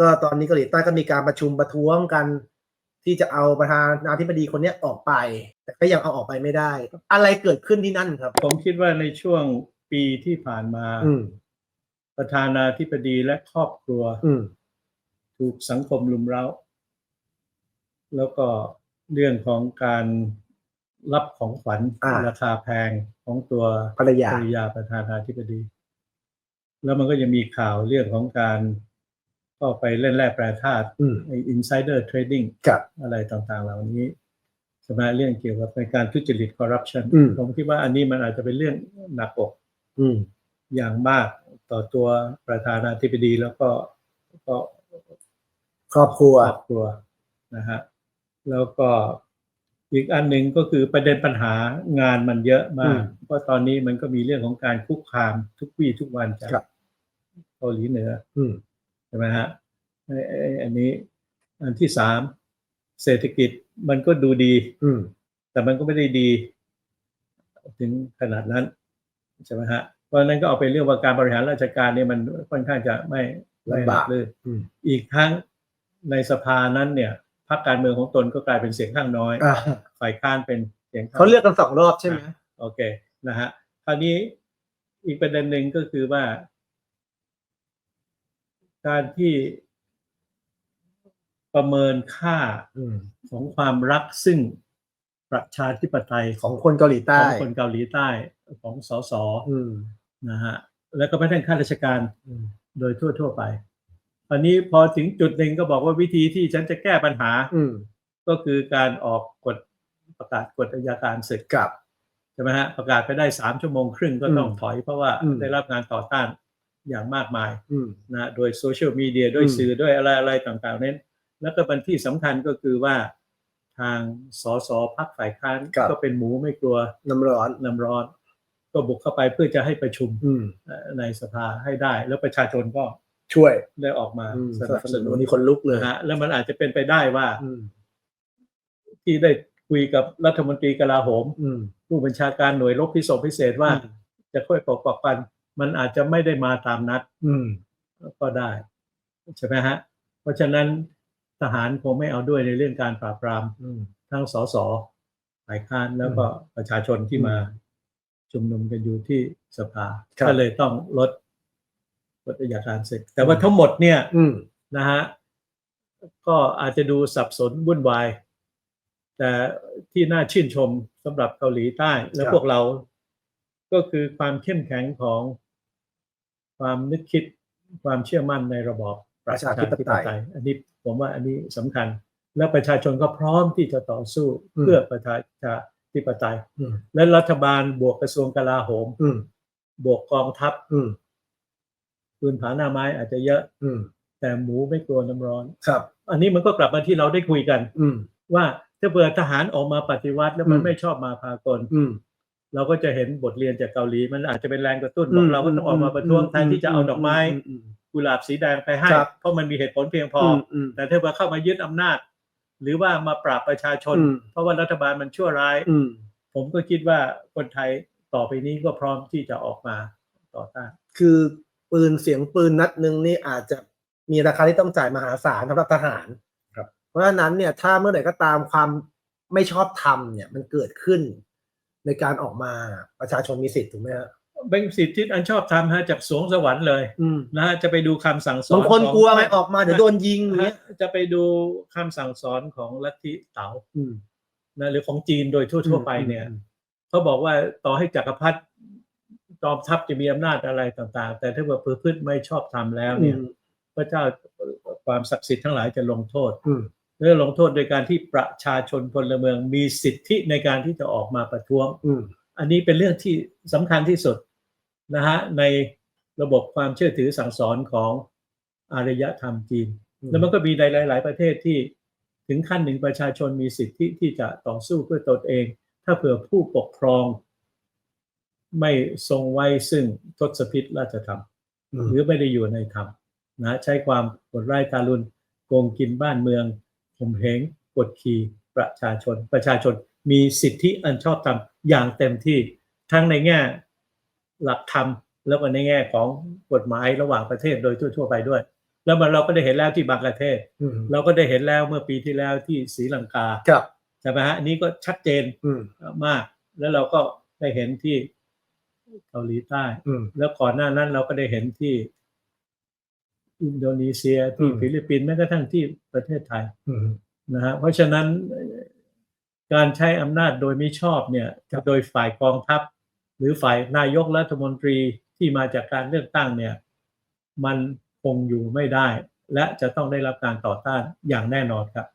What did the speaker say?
ก็ตอนนี้เกาหลีใต้ก็มีการประชุมประท้วงกัน ที่จะเอาประธานาธิบดีคนเนี้ยออกไป แต่ก็ยังเอาออกไปไม่ได้ อะไรเกิดขึ้นที่นั่นครับ ผมคิดว่าในช่วงปีที่ผ่านมาอืมประธานาธิบดีและครอบครัว อืม ถูกสังคมลุมเร้า แล้วก็เรื่องของการรับของขวัญอ่า ราคาแพงของตัวภรรยาภรรยาประธานาธิบดี แล้วมันก็ยังมีข่าวเรื่องของการ ก็ไปเล่นแร่แปรธาตุอืมไอ้ insider trading กับอะไรต่างๆ เหล่านี้ใช่ไหมเรื่องเกี่ยวกับในการทุจริตคอร์รัปชันอืมผมคิดว่าอันนี้มันอาจจะเป็นเรื่องหนักอกอืมอย่างมากต่อตัวประธานาธิบดีแล้วก็ก็ครอบครัวครอบครัวนะฮะแล้วก็อีกอันหนึ่งก็คือประเด็นปัญหางานมันเยอะมากอืมเพราะตอนนี้มันก็มีเรื่องของการคุกคามทุกวี่ทุกวันจากครับเกาหลีเหนืออืม ใช่ไหมฮะไอ้ไอ้อันนี้อันที่สามเศรษฐกิจมันก็ดูดี อืมแต่มันก็ไม่ได้ดี ถึงขนาดนั้นใช่ไหมฮะเพราะฉะนั้นก็เอาไปเรื่องว่าการบริหารราชการเนี่ยมันค่อนข้างจะไม่ไม่ลำบากเลยอืมอีกทั้งในสภานั้นเนี่ยพรรคการเมืองของตนก็กลายเป็นเสียงข้างน้อยอ่าฝ่ายค้านเป็นเสียงข้างเขาเลือกกันสองรอบใช่ไหมโอเคนะฮะคราวนี้อีกประเด็นหนึ่งก็คือว่า การที่ประเมินค่าอืมของความรักซึ่งประชาธิปไตยของคนเกาหลีขใต้องคนเกาหลีใต้ของสสอืมนะฮะแล้วก็ไม่ทั้งข้าราชการอืมโดยทั่ว ๆ ไปอันนี้พอถึงจุดหนึ่งก็บอกว่าวิธีที่ฉันจะแก้ปัญหาอืมก็คือการออกกฎประกาศกฎอัยการศึกกับใช่ไหมฮะประกาศไปได้สามชั่วโมงครึ่งก็ต้องอืมถอยเพราะว่าอืมได้รับงานต่อต้าน อย่างมากมายอืมนะโดยโซเชียลมีเดียด้วยอืมสื่อด้วยอะไรอะไรต่างๆนั้น แล้วก็บันที่สำคัญก็คือว่าทางสสพักฝ่ายค้านก็เป็นหมูไม่กลัวน้ำร้อนน้ำร้อน ก็บุกเข้าไปเพื่อจะให้ประชุมอืมเอ่อในสภาให้ได้ แล้วประชาชนก็ช่วยได้ออกมาอืมสสนันับบสสนุนุนนนี่คนลุกเลยนะฮะแล้วมันอาจจะเป็นไปได้ว่าอืมที่ได้คุยกับรัฐมนตรีกลาโหมอืมผู้บัญชาการหน่วยรบพิเศษพิเศษว่าอืมจะค่อยปกปักปัน มันอาจจะไม่ได้มาตามนัด อืม ก็ได้ใช่ไหมฮะ เพราะฉะนั้นทหารคงไม่เอาด้วยในเรื่องการปราบปรามอืมทั้งสสฝ่ายค้านแล้วก็ประชาชนที่มาอืมชุมนุมกันอยู่ที่สภาครับก็เลยต้องลดกฎอัยการศึก แต่ว่าทั้งหมดเนี่ยอืมนะฮะก็อาจจะดูสับสนวุ่นวาย แต่ที่น่าชื่นชมสำหรับเกาหลีใต้ และครับพวกเราก็คือความเข้มแข็งของ ความนึกคิดความเชื่อมั่นในระบอบประชาธิปไตย อันนี้ผมว่าอันนี้สำคัญ และประชาชนก็พร้อมที่จะต่อสู้อืมเพื่อประชาธิปไตยอืมและรัฐบาลบวกกระทรวงกลาโหมอืมบวกกองทัพอืมปืนผาหน้าไม้อาจจะเยอะอืมแต่หมูไม่กลัวน้ำร้อนครับ อันนี้มันก็กลับมาที่เราได้คุยกันอืมว่าถ้าเผื่อทหารออกมาปฏิวัติแล้วมันอืมไม่ชอบมาพากลอืม เราก็จะเห็นบทเรียนจากเกาหลี มันอาจจะเป็นแรงกระตุ้นบอกเราก็ต้องออกมาประท้วงแทนที่จะเอาดอกไม้อืมกุหลาบสีแดงไปให้ครับเพราะมันมีเหตุผลเพียงพออือมอืมแต่ถ้าเผื่อเข้ามายึดอำนาจ หรือว่ามาปราบประชาชนอืมเพราะว่ารัฐบาลมันชั่วร้ายอืมผมก็คิดว่าคนไทยต่อไปนี้ก็พร้อมที่จะออกมาต่อต้านคือปืนเสียงปืนนัดหนึ่งนี่อาจจะมีราคาที่ต้องจ่ายมหาศาลสำหรับทหารครับเพราะฉะนั้นเนี่ยถ้าเมื่อไหร่ก็ตามความไม่ชอบธรรมเนี่ยมันเกิดขึ้น ในการออกมาประชาชนมีสิทธิ์ถูกไหมฮะเป็นสิทธิอันชอบทำฮะจากสวงสวรรค์เลยอืมนะฮะจะไปดูคำสั่งสอนบางคนของกลัวไหมออกมาเดี๋ยวโดนยิงอย่างเงี้ยฮะจะไปดูคำสั่งสอนของลัทธิเต๋าอืมนะหรือของจีนโดยทั่ว ๆ ไปเนี่ย เขาบอกว่าต่อให้จักรพรรดิจอมทัพจะมีอำนาจอะไรต่างๆ แต่ถ้าว่าประพฤติไม่ชอบทำแล้วอืเนี่ยมพระเจ้าความศักดิ์สิทธิ์ทั้งหลายจะลงโทษ อืม เรื่องลงโทษโดยการที่ประชาชนพลเมืองมีสิทธิในการที่จะออกมาประท้วงอืมอันนี้เป็นเรื่องที่สำคัญที่สุดนะฮะในระบบความเชื่อถือสั่งสอนของอารยธรรมจีน แล้วมันก็มีในหลาย ๆ ประเทศที่ถึงขั้นหนึ่งประชาชนมีสิทธิที่จะต่อสู้เพื่อตนเอง ถ้าเผื่อผู้ปกครอง ไม่ทรงไว้ซึ่งทศพิษราชธรรมอืมหรือไม่ได้อยู่ในธรรมนะใช้ความกดไล่ทารุณโกงกินบ้านเมือง ข่มเหงกดขี่ประชาชน ประชาชนมีสิทธิอันชอบธรรมอย่างเต็มที่ทั้งในแง่หลักธรรมแล้วก็ในแง่ของกฎหมายระหว่างประเทศโดยทั่ว ๆ ไปด้วย แล้วมันเราก็ได้เห็นแล้วที่บางประเทศอืมเราก็ได้เห็นแล้วเมื่อปีที่แล้วที่ศรีลังกาครับใช่ไหมฮะอันนี้ก็ชัดเจนอืมมาก แล้วเราก็ได้เห็นที่เกาหลีใต้อืมแล้วก่อนหน้านั้นเราก็ได้เห็นที่ อินโดนีเซียที่อืมฟิลิปปินส์แม้กระทั่งที่ประเทศไทยอืมนะฮะเพราะฉะนั้นเอ่อการใช้อำนาจโดยไม่ชอบเนี่ยครับโดยฝ่ายกองทัพ หรือฝ่ายนายกรัฐมนตรีที่มาจากการเลือกตั้งเนี่ย มันคงอยู่ไม่ได้ และจะต้องได้รับการต่อต้านอย่างแน่นอนครับ